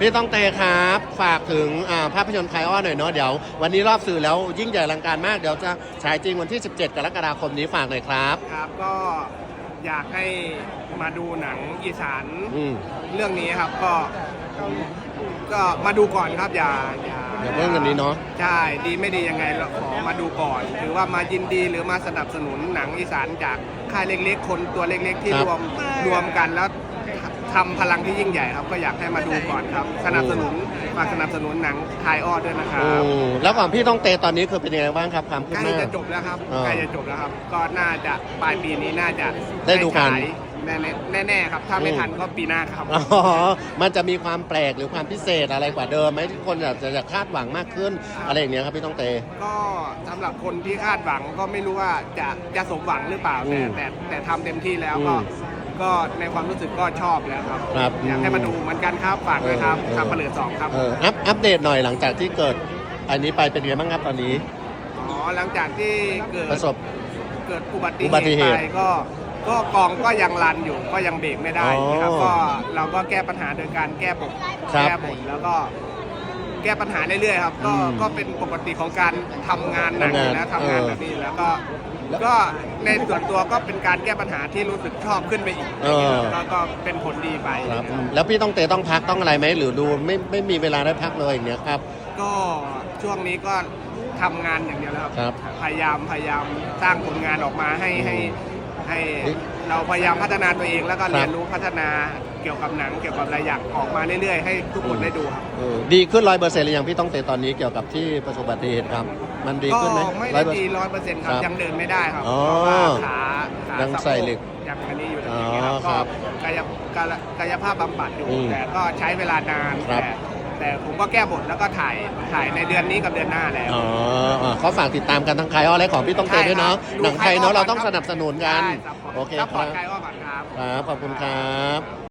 พี่ต้องเตครับ ฝากถึงอ่าภาพยนตร์คลายอ้อนหน่อยเนาะเดี๋ยว วันนี้รอบสื่อแล้วยิ่งใหญ่อลังการมากเดี๋ยวจะฉายจริงวันที่ 17 กรกฎาคมนี้ฝากหน่อยครับ ครับก็อยากให้มาดูหนังอีสานอืมเรื่องนี้ครับก็ก็มาดูก่อนครับอย่าอย่าอย่าเพิ่งกันนี้เนาะใช่ดีไม่ดียังไงเราขอมาดูก่อนถือว่ามายินดีหรือมาสนับสนุนหนังอีสานจากค่ายเล็กๆ คนตัวเล็กๆ ที่ครับรวมรวมกันแล้ว ทำพลังที่ยิ่งใหญ่ครับ ก็อยากให้มาดูก่อนครับ สนับสนุนฝากสนับสนุนหนังไทยออดด้วยนะครับอืมแล้วก่อนพี่ต้องเตตอนนี้คือเป็นยังไงบ้างครับความคืบใกหล้น้า จะจบแล้วครับอ่าใกล้จะจบแล้วครับ ก็น่าจะปลายปีนี้น่าจะได้ดูกัน ฉายแน่ๆแน่ๆครับ ถ้าไม่ทันก็ปีหน้าครับ อ๋อมันจะมีความแปลกหรือความพิเศษอะไรกว่าเดิมไหมที่คนอยากจะอยากคาดหวังมากขึ้นอะไรอย่างเงี้ยครับพี่ต้องเต ก็สำหรับคนที่คาดหวังก็ไม่รู้ว่าจะจะสมหวังหรือเปล่าอืแต่มแต่แต่ทำเต็มที่แล้วก็อืม ก็ในความรู้สึกก็ชอบแล้วครับ ครับอยากให้มาดูเหมือนกันครับฝากด้วยครับเออทำเปลือสองครับ เอออัปอัปเดตหน่อยหลังจากที่เกิด อันนี้ไปเป็นยังไงบ้างครับตอนนี้ อ๋อหลังจากที่เกิดประสบ เกิดอุบัติอุบัติเหเหตุตุไปก็ก็กองก็ยังรันอยู่ก็ยังเบรกไม่ได้อ๋อนะครับก็เราก็แก้ปัญหาโดยการแก้บทครับแก้บทแล้วก็แก้ปัญหาเรื่อยๆครับก็อืมก็เป็นปกติของการทำงานหนักอยู่แล้วทำงางทำานนเออแบบนี้อยู่แล้วก็ก็ในส่วนตัวก็เป็นการแก้ปัญหาที่รู้สึกชอบขึ้นไปอีกเออก็ก็เป็นผลดีไป ครับอืมแล้วพี่ต้องเตต้องพักต้องอะไรไหมหรือดูไม่ไม่มีเวลาได้พักเลยอย่างเงี้ยครับ ก็ช่วงนี้ก็ทำงานอย่างเดียวแล้วครับพยายามพยายามสร้างผลงานออกมาให้ให้ให้นี่เราพยายามพัฒนาตัวเองแล้วก็ครับเรียนรู้พัฒนาเกี่ยวกับหนังเกี่ยวกับอะไรอยากออกมาเรื่อยๆให้ทุกคนได้ดูครับ เออดีขึ้นร้อยเปอร์เซ็นต์หรือยังพี่ต้องเตตอนนี้เกี่ยวกับที่ประสบอุบัติเหตุครับ มันดีก็ขึ้นไหมไม่ร้อได้ยเปอร์ดีเซ็นต์ร้อยเปอร์เซ็นต์ครัครับบยังเดินไม่ได้ครับอ๋อเพราะว่าขาขายังใส่เหล็กยังอันนี้อยู่อ๋ออย่างเงี้ยครับคก็รับกายกายกายภาพบำบัดอยู่อืมแต่ก็ใช้เวลานานครับ แต่แต่ผมก็แก้บทแล้วก็ถ่ายถ่ายในเดือนนี้กับเดือนหน้าแล้ว อ๋ออ๋อเขาฝากติดตามกันทั้งใครอ้อและของพี่ต้องเตด้วยเนาะใช่ครับหนังไทยเนาะดูเราต้องใครอ้อสนับสนุนกันได้ครับผมโอเคซัพคพอรัร์บตไกลอ้อก่อนครับ ครับ ขอบคุณครับ